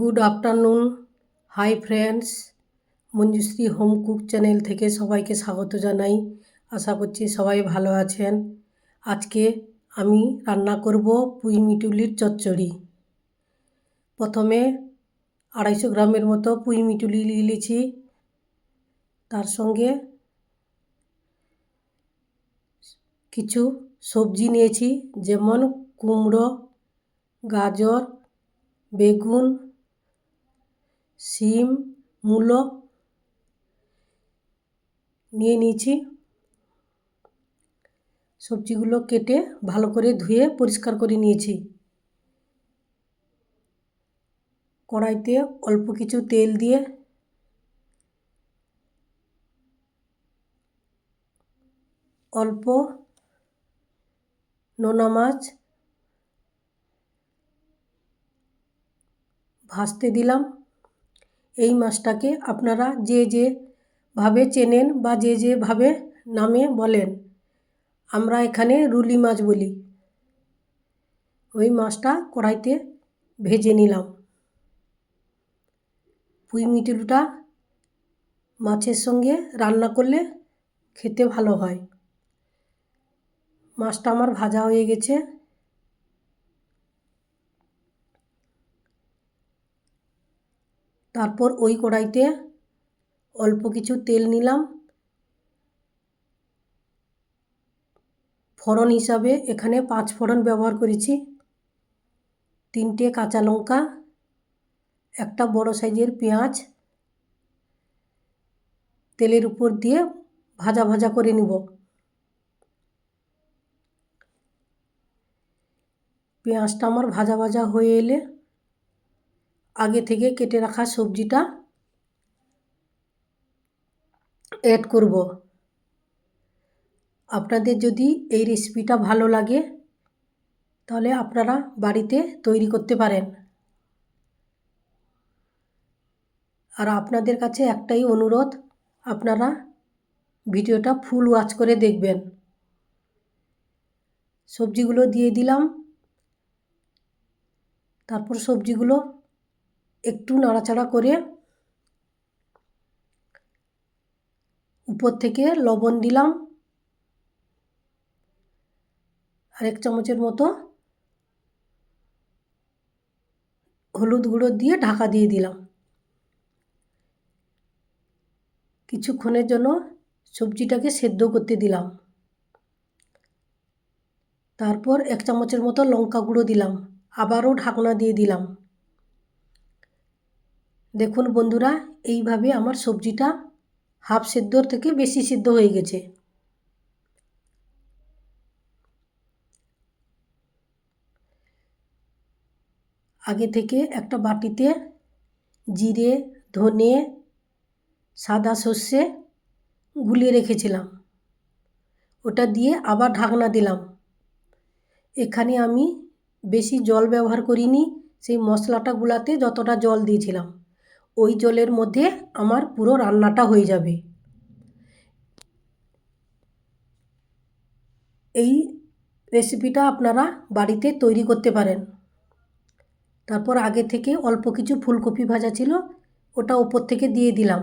Good afternoon, hi friends, Manjushree home cook channel থেকে সবাইকে স্বাগত জানাই। আশা করছি সবাই ভালো আছেন। আজকে আমি রান্না করব পুঁই মিটুলির চচ্চড়ি। প্রথমে আড়াইশো গ্রামের মতো পুঁই মিটুলি নিয়ে নিয়েছি। তার সঙ্গে কিছু সবজি নিয়েছি, যেমন কুমড়ো, গাজর, বেগুন শিম মূলো নিয়ে নিয়েছি। সবজিগুলো কেটে ভালো করে ধুয়ে পরিষ্কার করে নিয়েছি। কড়াইতে অল্প কিছু তেল দিয়ে অল্প নোনা মাছ ভাজতে দিলাম। এই মাছটাকে আপনারা যে যেভাবে চেনেন বা যে যেভাবে নামে বলেন। আমরা এখানে রুলি মাছ বলি। ওই মাছটা কড়াইতে ভেজে নিলাম। পুঁই মিটুলটা মাছের সঙ্গে রান্না করলে খেতে ভালো হয়। মাছটা আমার ভাজা হয়ে গেছে। তারপর ওই কড়াইতে অল্প কিছু তেল নিলাম। ফোড়ন হিসাবে এখানে পাঁচ ফোড়ন ব্যবহার করেছি। তিনটে কাঁচা লঙ্কা, একটা বড় সাইজের পেঁয়াজ, তেলের উপর দিয়ে ভাজা ভাজা করে নিব। পেঁয়াজটা আমার ভাজা ভাজা হয়ে এলে আগে থেকে কেটে রাখা সবজিটা অ্যাড করব। আপনাদের যদি এই রেসিপিটা ভালো লাগে, তাহলে আপনারা বাড়িতে তৈরি করতে পারেন। আর আপনাদের কাছে একটাই অনুরোধ, আপনারা ভিডিওটা ফুল ওয়াচ করে দেখবেন। সবজিগুলো দিয়ে দিলাম। তারপর সবজিগুলো একটু নাড়াচাড়া করে উপর থেকে লবণ দিলাম। আর এক চামচের মতো হলুদ গুঁড়ো দিয়ে ঢাকা দিয়ে দিলাম। কিছুক্ষণের জন্য সবজিটাকে সেদ্ধ করতে দিলাম। তারপর এক চামচের মতো লঙ্কা গুঁড়ো দিলাম। আবারও ঢাকনা দিয়ে দিলাম। দেখুন বন্ধুরা, এইভাবে আমার সবজিটা হাফ সেদ্ধর থেকে বেশি সিদ্ধ হয়ে গেছে। আগে থেকে একটা বাটিতে জিরে, ধনে, সাদা সর্ষে গুলিয়ে রেখেছিলাম। ওটা দিয়ে আবার ঢাকনা দিলাম। এখানে আমি বেশি জল ব্যবহার করিনি, সেই মশলাটা গুলাতে যতটা জল দিয়েছিলাম। ওই জলের মধ্যে আমার পুরো রান্নাটা হয়ে যাবে। এই রেসিপিটা আপনারা বাড়িতে তৈরি করতে পারেন। তারপর আগে থেকে অল্প কিছু ফুলকপি ভাজা ছিল, ওটা ওপর থেকে দিয়ে দিলাম।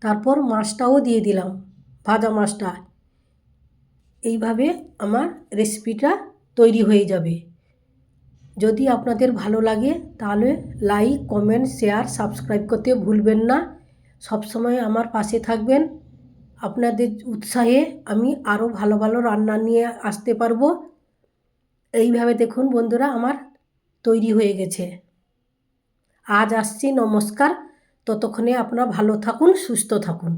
তারপর মাছটাও দিয়ে দিলাম, ভাজা মাছটা। এইভাবে আমার রেসিপিটা তৈরি হয়ে যাবে। যদি আপনাদের ভালো লাগে, তাহলে লাইক কমেন্ট শেয়ার সাবস্ক্রাইব করতে ভুলবেন না। সবসময় আমার পাশে থাকবেন। আপনাদের উৎসাহে আমি আরও ভালো ভালো রান্না নিয়ে আসতে পারব। এইভাবে দেখুন বন্ধুরা, আমার তৈরি হয়ে গেছে। আজ আসছি, নমস্কার। ততক্ষণে আপনারা ভালো থাকুন, সুস্থ থাকুন।